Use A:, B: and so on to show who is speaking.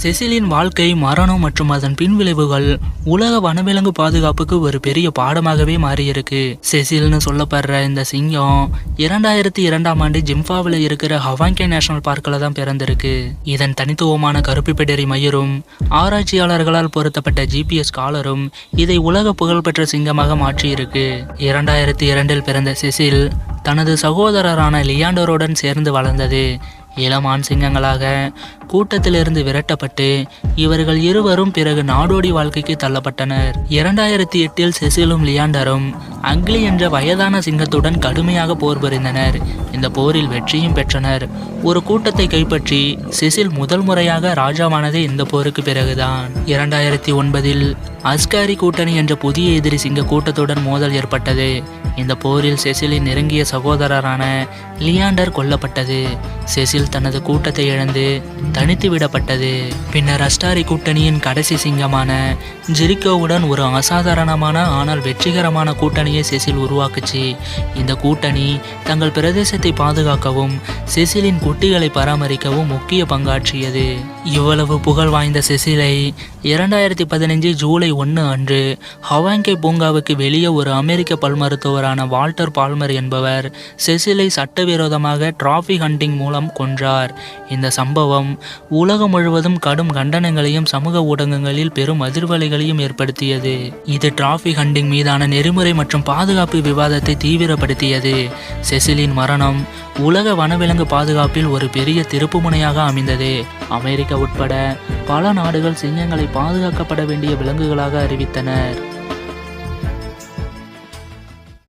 A: செசிலின் வாழ்க்கை மரணம் மற்றும் அதன் பின்விளைவுகள் உலக வனவிலங்கு பாதுகாப்புக்கு ஒரு பெரிய பாடமாகவே மாறியிருக்கு. செசில்னு சொல்லப்படுற இந்த சிங்கம் இரண்டாயிரத்தி இரண்டாம் ஆண்டு ஜிம்பாவில் இருக்கிற ஹவாங்கே நேஷனல் பார்க்கில் தான் பிறந்திருக்கு. இதன் தனித்துவமான கருப்பு பிடரி மயிரும் ஆராய்ச்சியாளர்களால் பொருத்தப்பட்ட ஜிபிஎஸ் காலரும் இதை உலக புகழ்பெற்ற சிங்கமாக மாற்றியிருக்கு. இரண்டாயிரத்தி இரண்டில் பிறந்த செசில் தனது சகோதரரான லியாண்டோருடன் சேர்ந்து வளர்ந்தது. இளம் ஆண் சிங்கங்களாக கூட்டத்திலிருந்து விரட்டப்பட்டு இவர்கள் இருவரும் பிறகு நாடோடி வாழ்க்கைக்கு தள்ளப்பட்டனர். இரண்டாயிரத்தி எட்டில் செசிலும் லியாண்டரும் அங்கிலி என்ற வயதான சிங்கத்துடன் கடுமையாக போர் புரிந்தனர். இந்த போரில் வெற்றியும் பெற்றனர். ஒரு கூட்டத்தை கைப்பற்றி செசில் முதல் முறையாக ராஜாவானது இந்த போருக்கு பிறகுதான். இரண்டாயிரத்தி ஒன்பதில் அஸ்காரி கூட்டணி என்ற புதிய எதிரி சிங்க கூட்டத்துடன் மோதல் ஏற்பட்டது. இந்த போரில் செசிலின் நெருங்கிய சகோதரரான லியாண்டர் கொல்லப்பட்டது. செசில் தனது கூட்டத்தை இழந்து தனித்து விடப்பட்டது. பின்னர் அஸ்டாரி கூட்டணியின் கடைசி சிங்கமான ஜெரிக்கோவுடன் ஒரு அசாதாரணமான ஆனால் வெற்றிகரமான கூட்டணியை செசில் உருவாக்குச்சு. இந்த கூட்டணி தங்கள் பிரதேசத்தை பாதுகாக்கவும் செசிலின் குட்டிகளை பராமரிக்கவும் முக்கிய பங்காற்றியது. இவ்வளவு புகழ் வாய்ந்த செசிலை இரண்டாயிரத்தி பதினைஞ்சு ஜூலை ஒன்று அன்று ஹவாங்கே பூங்காவுக்கு வெளியே ஒரு அமெரிக்க பல் மருத்துவரான வால்டர் பால்மர் என்பவர் செசிலை சட்டவிரோதமாக டிராஃபி ஹண்டிங் மூலம் கொன்றார். இந்த சம்பவம் உலகம் முழுவதும் கடும் கண்டனங்களையும் சமூக ஊடகங்களில் பெரும் அதிர்வலைகளையும் ஏற்படுத்தியது. இது டிராஃபிக் ஹண்டிங் மீதான நெறிமுறை மற்றும் பாதுகாப்பு விவாதத்தை தீவிரப்படுத்தியது. செசிலின் மரணம் உலக வனவிலங்கு பாதுகாப்பில் ஒரு பெரிய திருப்புமுனையாக அமைந்தது. அமெரிக்கா உட்பட பல நாடுகள் சிங்கங்களை பாதுகாக்கப்பட வேண்டிய விலங்குகளாக அறிவித்தனர்.